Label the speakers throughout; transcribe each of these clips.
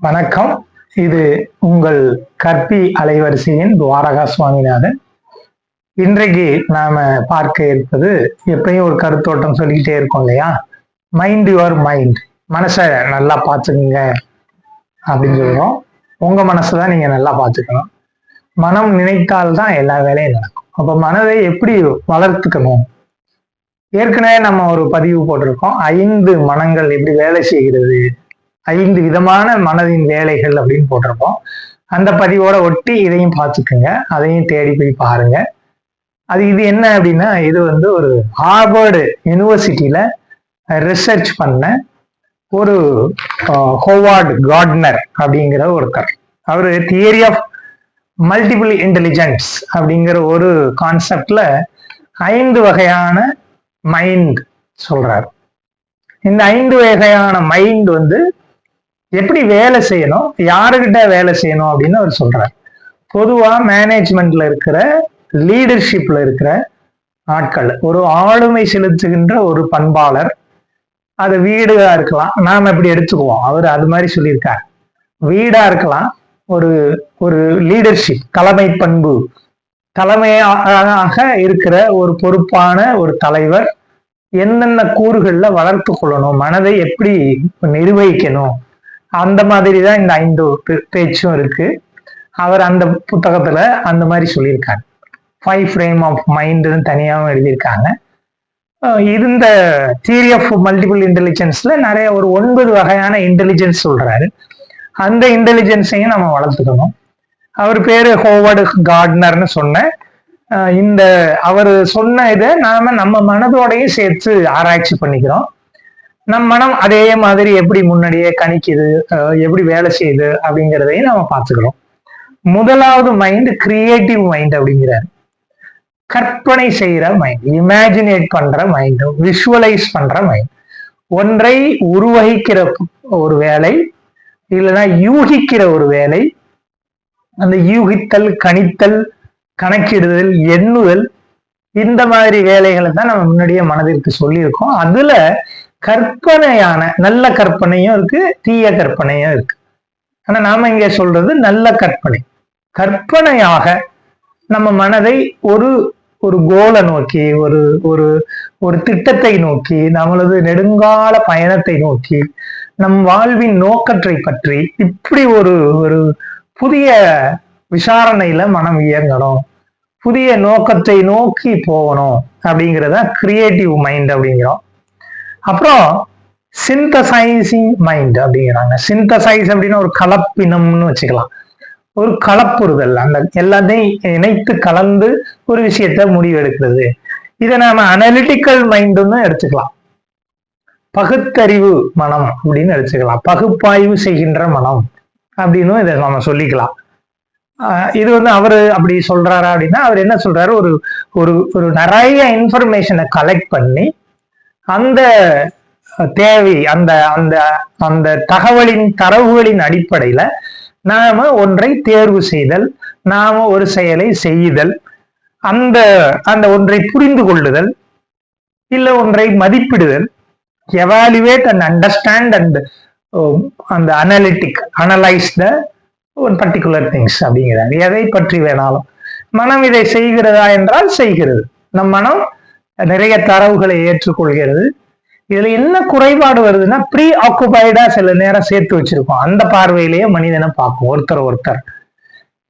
Speaker 1: வணக்கம். இது உங்கள் கற்பி அலைவரிசையின் துவாரகா சுவாமிநாதன் இன்றைக்கு நாம பார்க்க இருப்பது எப்பயும் ஒரு கருத்தோட்டம் சொல்லிக்கிட்டே இருக்கோம் இல்லையா? மைண்ட் யுவர் மைண்ட் மனசை நல்லா பார்த்துக்குங்க அப்படின்னு சொல்றோம். உங்க மனசை தான் நீங்க நல்லா பார்த்துக்கணும். மனம் நினைத்தால்தான் எல்லா வேலையும் நடக்கும். அப்ப மனதை எப்படி வளர்த்துக்கணும்? ஏற்கனவே நம்ம ஒரு பதிவு போட்டிருக்கோம். ஐந்து மனங்கள் எப்படி வேலை செய்கிறது? ஐந்து விதமான மனதின் வேலைகள் அப்படின்னு போட்டிருப்போம் அந்த பதிவோட ஒட்டி இதையும் பார்த்துக்குங்க. அதையும் தேடி போய் பாருங்க. அது இது என்ன அப்படின்னா இது வந்து ஒரு ஹார்வர்டு யூனிவர்சிட்டியில ரிசர்ச் பண்ண ஒரு ஹோவார்டு கார்ட்னர் அப்படிங்கிற ஒருத்தர். அவர் தியரி ஆஃப் மல்டிபிள் இன்டெலிஜென்ஸ் அப்படிங்கிற ஒரு கான்செப்ட்ல ஐந்து வகையான மைண்ட் சொல்றார். இந்த ஐந்து வகையான மைண்ட் வந்து எப்படி வேலை செய்யணும்? யாருக்கிட்ட வேலை செய்யணும் அப்படின்னு அவர் சொல்றார். பொதுவா மேனேஜ்மெண்ட்ல இருக்கிற லீடர்ஷிப்ல இருக்கிற ஆட்கள் ஒரு ஆளுமை செலுத்துகின்ற ஒரு பண்பாளர் அது வீடா இருக்கலாம் நாம் எப்படி எடுத்துக்குவோம்? அவர் அது மாதிரி சொல்லியிருக்கார். வீடா இருக்கலாம் ஒரு ஒரு லீடர்ஷிப் தலைமை பண்பு. தலைமையாக இருக்கிற ஒரு பொறுப்பான ஒரு தலைவர் என்னென்ன கூறுகளில் வளர்த்து கொள்ளணும் மனதை எப்படி நிர்வகிக்கணும் அந்த மாதிரி தான் இந்த ஐந்து பேச்சும் இருக்கு. அவர் அந்த புத்தகத்துல அந்த மாதிரி சொல்லியிருக்காங்க ஃபைவ் ஃப்ரேம் ஆஃப் மைண்டுன்னு தனியாகவும் எழுதியிருக்காங்க. இருந்த தியரி ஆஃப் மல்டிபிள் இன்டெலிஜென்ஸ்ல நிறைய ஒரு ஒன்பது வகையான இன்டெலிஜென்ஸ் சொல்றாரு. அந்த இன்டெலிஜென்ஸையும் நம்ம வளர்த்துக்கணும். அவர் பேரு ஹோவர்டு கார்ட்னர்னு சொன்ன இந்த அவர் சொன்ன இதை நாம நம்ம மனதோடையும் சேர்த்து ஆராய்ச்சி பண்ணிக்கிறோம். நம் மனம் அதே மாதிரி எப்படி முன்னாடியே கணிக்குது எப்படி வேலை செய்யுது அப்படிங்கிறதையும் நம்ம பார்த்துக்கிறோம். முதலாவது மைண்ட் கிரியேட்டிவ் மைண்ட் அப்படிங்கிறார். கற்பனை செய்யற மைண்ட் இமேஜினேட் பண்ற மைண்ட் விஷுவலைஸ் பண்ற மைண்ட் ஒன்றை உருவகிக்கிற ஒரு வேலை இல்லைன்னா யூகிக்கிற ஒரு வேலை அந்த யூகித்தல் கணித்தல் கணக்கிடுதல் எண்ணுதல் இந்த மாதிரி வேலைகளை தான் நம்ம முன்னாடியே மனதிற்கு சொல்லியிருக்கோம். அதுல கற்பனையான நல்ல கற்பனையும் இருக்கு தீய கற்பனையும் இருக்கு. ஆனா நாம இங்க சொல்றது நல்ல கற்பனை. கற்பனையாக நம்ம மனதை ஒரு ஒரு கோலை நோக்கி ஒரு ஒரு ஒரு திட்டத்தை நோக்கி நம்மளது நெடுங்கால பயணத்தை நோக்கி நம் வாழ்வின் நோக்கத்தை பற்றி இப்படி ஒரு ஒரு புதிய விசாரணையில மனம் இயங்கணும். புதிய நோக்கத்தை நோக்கி போகணும் அப்படிங்கிறத கிரியேட்டிவ் மைண்ட் அப்படிங்கிறோம். அப்புறம் சிந்தசைசிங் மைண்ட் அப்படிங்கிறாங்க. சிந்தசைஸ் அப்படின்னா ஒரு கலப்பினம்னு வச்சுக்கலாம். ஒரு கலப்புறுதல். அந்த எல்லாத்தையும் இணைத்து கலந்து ஒரு விஷயத்த முடிவெடுக்கிறது. இதை நாம அனலிட்டிக்கல் மைண்டுன்னு எடுத்துக்கலாம். பகுத்தறிவு மனம் அப்படின்னு எடுத்துக்கலாம். பகுப்பாய்வு செய்கின்ற மனம் அப்படின்னு இதை நம்ம சொல்லிக்கலாம். இது வந்து அவர் அப்படி சொல்றாரா அப்படின்னா அவர் என்ன சொல்றாரு? ஒரு ஒரு ஒரு நிறைய இன்ஃபர்மேஷனை கலெக்ட் பண்ணி அந்த தேவை அந்த அந்த அந்த தகவலின் தரவுகளின் அடிப்படையில நாம ஒன்றை தேர்வு செய்தல் நாம ஒரு செயலை செய்தல் அந்த அந்த ஒன்றை புரிந்து கொள்ளுதல் இல்ல ஒன்றை மதிப்பிடுதல் எவாலுவேட் அண்ட் அண்டர்ஸ்டாண்ட் அண்ட் அந்த analytic analyse the one particular things அப்படிங்கிறார் எதை பற்றி வேணாலும். மனம் இதை செய்கிறதா என்றால் செய்கிறது. நம் மனம் நிறைய தரவுகளை ஏற்றுக்கொள்கிறது. இதுல என்ன குறைபாடு வருதுன்னா ப்ரீ ஆக்குபைடா சில நேரம் சேர்த்து வச்சிருக்கோம். அந்த பார்வையிலேயே மனிதனை பார்க்கும். ஒருத்தர் ஒருத்தர்.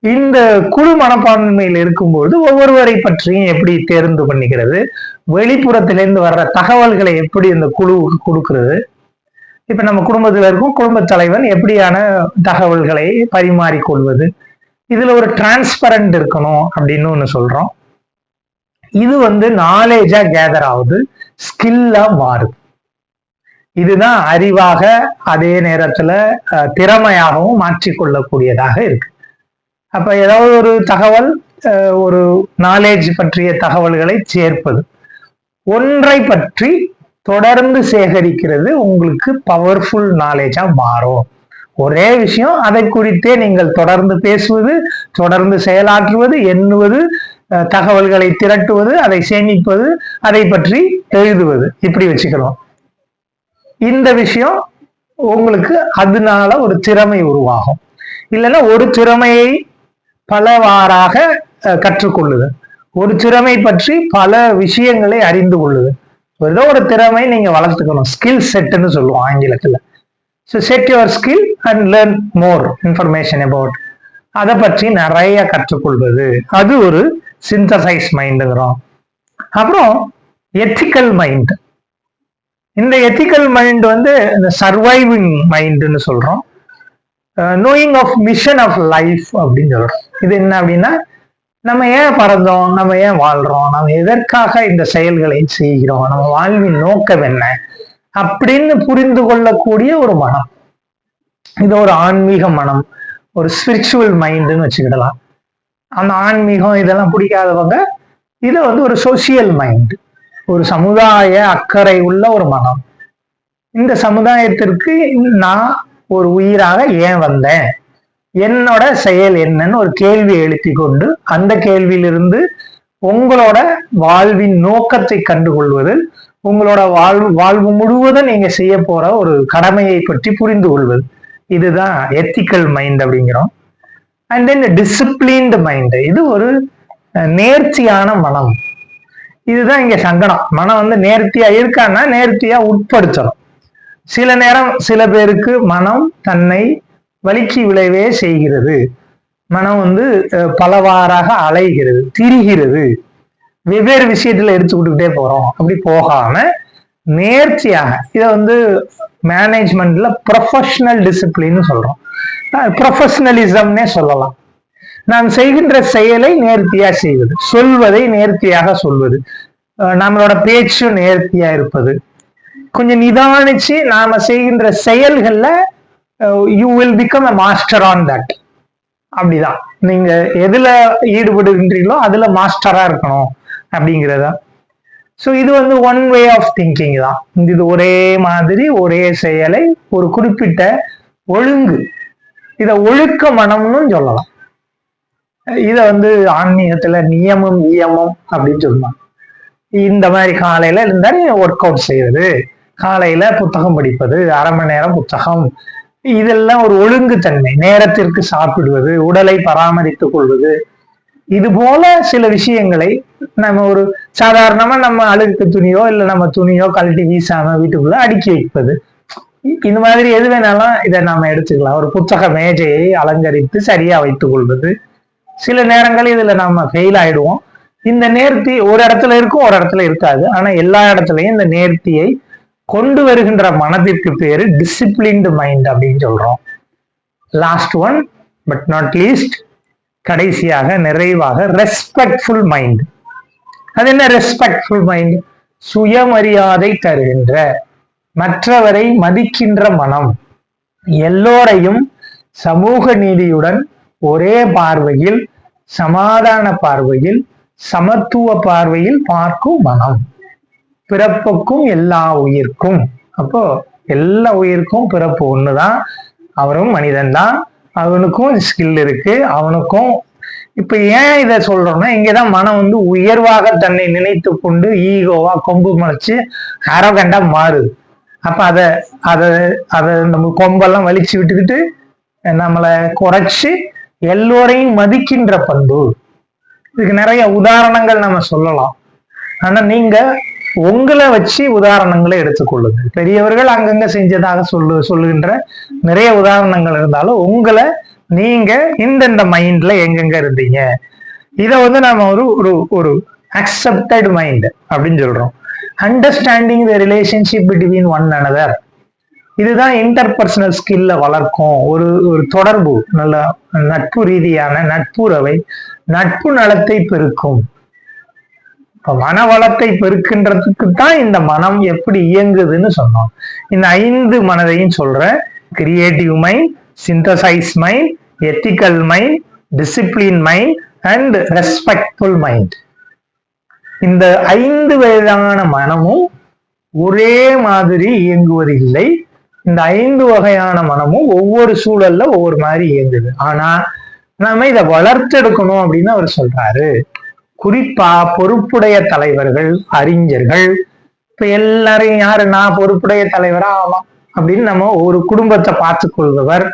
Speaker 1: இந்த குழு மனப்பான்மையில் இருக்கும்போது ஒவ்வொருவரை பற்றியும் எப்படி தேர்ந்து பண்ணிக்கிறது வெளிப்புறத்திலிருந்து வர்ற தகவல்களை எப்படி இந்த குழுவுக்கு கொடுக்கறது? இப்ப நம்ம குடும்பத்தில் இருக்கும். குடும்ப தலைவன் எப்படியான தகவல்களை பரிமாறிக்கொள்வது? இதுல ஒரு டிரான்ஸ்பரண்ட் இருக்கணும் அப்படின்னு ஒன்று சொல்றோம். இது வந்து நாலேஜா கேதர் ஆகுது ஸ்கில்லா மாறுது. இதுதான் அறிவாக அதே நேரத்துல திறமையாகவும் மாற்றிக்கொள்ளக்கூடியதாக இருக்கு. அப்ப ஏதாவது ஒரு தகவல் ஒரு நாலேஜ் பற்றிய தகவல்களை சேர்ப்பது. ஒன்றை பற்றி தொடர்ந்து சேகரிக்கிறது உங்களுக்கு பவர்ஃபுல் நாலேஜா மாறும். ஒரே விஷயம் அதை குறித்தே நீங்கள் தொடர்ந்து பேசுவது தொடர்ந்து செயலாற்றுவது எண்ணுவது தகவல்களை திரட்டுவது அதை சேமிப்பது அதை பற்றி எழுதுவது. இப்படி வச்சுக்கிறோம். இந்த விஷயம் உங்களுக்கு அதனால ஒரு திறமை உருவாகும். இல்லைன்னா ஒரு திறமையை பலவாறாக கற்றுக்கொள்ளுது. ஒரு திறமை பற்றி பல விஷயங்களை அறிந்து கொள்ளுது. ஏதோ ஒரு திறமை நீங்க வளர்த்துக்கணும். ஸ்கில் செட்னு சொல்லுவோம் ஆங்கிலத்துல. So set your skill and learn more information about அதை பற்றி நிறைய கற்றுக்கொள்வது. அது ஒரு சிந்தசைஸ் மைண்டுங்கிறோம் அப்புறம் எத்திக்கல் மைண்ட் இந்த எத்திக்கல் மைண்ட் வந்து இந்த சர்வைவிங் மைண்டுன்னு சொல்றோம். Knowing of mission of life அப்படின்னு சொல்றோம். இது என்ன அப்படின்னா நம்ம ஏன் பறந்தோம்? நம்ம ஏன் வாழ்றோம்? நம்ம எதற்காக இந்த செயல்களை செய்கிறோம்? நம்ம வாழ்வின் நோக்கம் என்ன? அப்படின்னு புரிந்து கொள்ளக்கூடிய ஒரு மனம். இது ஒரு ஆன்மீக மனம். ஒரு ஸ்பிரிச்சுவல் மைண்டுன்னு வச்சுக்கிடலாம். அந்த ஆன்மீகம் இதெல்லாம் பிடிக்காதவங்க இது வந்து ஒரு சோசியல் மைண்ட் ஒரு சமுதாய அக்கறை உள்ள ஒரு மனம். இந்த சமுதாயத்திற்கு நான் ஒரு உயிராக ஏன் வந்தேன்? என்னோட செயல் என்னன்னு ஒரு கேள்வி எழுப்பி கொண்டு அந்த கேள்வியிலிருந்து உங்களோட வாழ்வின் நோக்கத்தை கண்டுகொள்வது உங்களோட வாழ்வு வாழ்வு முழுவதும் நீங்க செய்ய போற ஒரு கடமையை பற்றி புரிந்து கொள்வது. இதுதான் எத்திக்கல் மைண்ட் அப்படிங்கிறோம். அண்ட் தென் டிசிப்ளின்டு மைண்டு இது ஒரு நேர்த்தியான மனம். இதுதான் இங்க சங்கடம். மனம் வந்து நேர்த்தியா இருக்கான்னா நேர்த்தியா உட்படுத்தணும். சில நேரம் சில பேருக்கு மனம் தன்னை வலிக்கு விளைவே செய்கிறது. மனம் வந்து பலவாறாக அலைகிறது திரிகிறது. வெவ்வேறு விஷயத்துல எடுத்துக்கிட்டுக்கிட்டே போறோம். அப்படி போகாம நேர்த்தியாக இதை வந்து மேனேஜ்மெண்ட்ல ப்ரொஃபஷனல் டிசிப்ளின்னு சொல்றோம். ப்ரொஃபஷனலிசம்னே சொல்லலாம். நாம் செய்கின்ற செயலை நேர்த்தியா செய்வது சொல்வதை நேர்த்தியாக சொல்வது. நம்மளோட பேச்சும் நேர்த்தியா இருப்பது. கொஞ்சம் நிதானிச்சு நாம செய்கின்ற செயல்கள்ல you will become a master on that அப்படிதான். நீங்க எதுல ஈடுபடுகின்றீங்களோ அதுல மாஸ்டரா இருக்கணும் அப்படிங்கிறதா ஸோ இது வந்து ஒன் வே ஆஃப் திங்கிங் தான். இது ஒரே மாதிரி ஒரே செயலை ஒரு குறிப்பிட்ட ஒழுங்கு. இதை ஒழுக்க மனம்னு சொல்லலாம். இத வந்து ஆன்மீகத்துல நியமம் நியமம் அப்படின்னு சொல்லுவாங்க. இந்த மாதிரி காலையில இருந்தா ஒர்க் அவுட் செய்யறது காலையில புத்தகம் படிப்பது அரை மணி நேரம் புத்தகம். இதெல்லாம் ஒரு ஒழுங்கு தன்மை நேரத்திற்கு சாப்பிடுவது உடலை பராமரித்துக் கொள்வது இது போல சில விஷயங்களை நம்ம ஒரு சாதாரணமா நம்ம அழுக்கு துணியோ இல்ல நம்ம துணியோ கழட்டி வீசாம வீட்டுக்குள்ள அடுக்கி வைப்பது. இந்த மாதிரி எது வேணாலும் இதை நாம எடுத்துக்கலாம். ஒரு புத்தக மேஜையை அலங்கரித்து சரியா வைத்துக் கொள்வது. சில நேரங்கள் இதுல நம்ம ஃபெயில் ஆயிடுவோம். இந்த நேர்த்தி ஒரு இடத்துல இருக்கும் ஒரு இடத்துல இருக்காது. ஆனா எல்லா இடத்துலயும் இந்த நேர்த்தியை கொண்டு வருகின்ற மனதிற்கு பேரு டிசிப்ளின்டு மைண்ட் அப்படின்னு சொல்றோம். Last one but not least கடைசியாக நிறைவாக ரெஸ்பெக்ட்ஃபுல் மைண்ட் அது என்ன ரெஸ்பெக்ட்ஃபுல் மைண்ட் சுயமரியாதை தருகின்ற மற்றவரை மதிக்கின்ற மனம். எல்லோரையும் சமூக நீதியுடன் ஒரே பார்வையில் சமாதான பார்வையில் சமத்துவ பார்வையில் பார்க்கும் மனம். பிறப்புக்கும் எல்லா உயிர்க்கும். அப்போ எல்லா உயிருக்கும் பிறப்பு ஒண்ணுதான் அவரும் மனிதன் தான் அவனுக்கும் ஸ்கில் இருக்கு அவனுக்கும். இப்ப ஏன் இதை சொல்றோம்னா இங்கதான் மனம் வந்து உயர்வாக தன்னை நினைத்து கொண்டு ஈகோவா கொம்பு மலைச்சு அரகண்டா மாறுது அப்ப அத அதை அதை நம்ம கொம்பெல்லாம் வலிச்சு விட்டுக்கிட்டு நம்மளை குறைச்சு எல்லோரையும் மதிக்கின்ற பண்பு. இதுக்கு நிறைய உதாரணங்கள் நம்ம சொல்லலாம். ஆனா நீங்க உங்களை வச்சு உதாரணங்களை எடுத்துக்கொள்ளுங்க பெரியவர்கள் அங்கங்க செஞ்சதாக சொல்லு சொல்லுகின்ற நிறைய உதாரணங்கள் இருந்தாலும் உங்களை நீங்க இந்தந்த மைண்ட்ல எங்கெங்க இருந்தீங்க? இதை வந்து நம்ம ஒரு ஒரு ஒரு அக்செப்டட் மைண்ட் அப்படின்னு சொல்றோம். Understanding the relationship between one another இதுதான் இன்டர்பர்சனல் ஸ்கில்ல வளர்க்கும். ஒரு ஒரு தொடர்பு நல்ல நட்பு ரீதியான நட்புறவை நட்பு நலத்தை பெருக்கும். இப்ப மன வளத்தை பெருக்கின்றதுக்கு தான் இந்த மனம் எப்படி இயங்குதுன்னு சொன்னோம். இந்த ஐந்து மனதையும் சொல்றேன். Creative mind synthesise mind ethical mind discipline mind and respectful mind இந்த ஐந்து வகையான மனமும் ஒரே மாதிரி இயங்குவதில்லை இந்த ஐந்து வகையான மனமும் ஒவ்வொரு சூழல்ல ஒவ்வொரு மாதிரி இயங்குது. ஆனா நம்ம இதை வளர்த்தெடுக்கணும் அப்படின்னு அவர் சொல்றாரு. குறிப்பா பொறுப்புடைய தலைவர்கள் அறிஞர்கள். இப்ப எல்லாரையும் யாரு? நான் பொறுப்புடைய தலைவரா ஆகலாம் அப்படின்னு நம்ம ஒரு குடும்பத்தை பார்த்து கொள்பவர்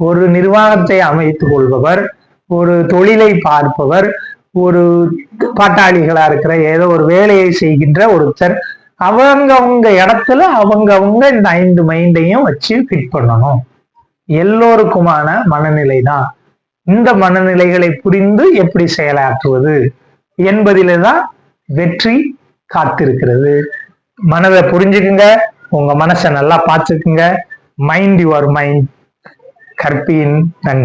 Speaker 1: ஒரு நிர்வாகத்தை அமைத்துக் கொள்பவர் ஒரு தொழிலை பார்ப்பவர் ஒரு பாட்டாளிகளா இருக்கிற ஏதோ ஒரு வேலையை செய்கின்ற ஒருத்தர் அவங்க அவங்க இடத்துல அவங்க அவங்க இந்த ஐந்து மைண்டையும் வச்சு ஃபிட் பண்ணணும். எல்லோருக்குமான மனநிலை தான் இந்த மனநிலைகளை புரிந்து எப்படி செயலாற்றுவது? என்பதிலே தான் வெற்றி காத்திருக்கிறது. மனதை புரிஞ்சுக்குங்க. உங்க மனசை நல்லா பார்த்துக்குங்க. மைண்ட் யுவர் மைண்ட் கற்பியின் நன்றி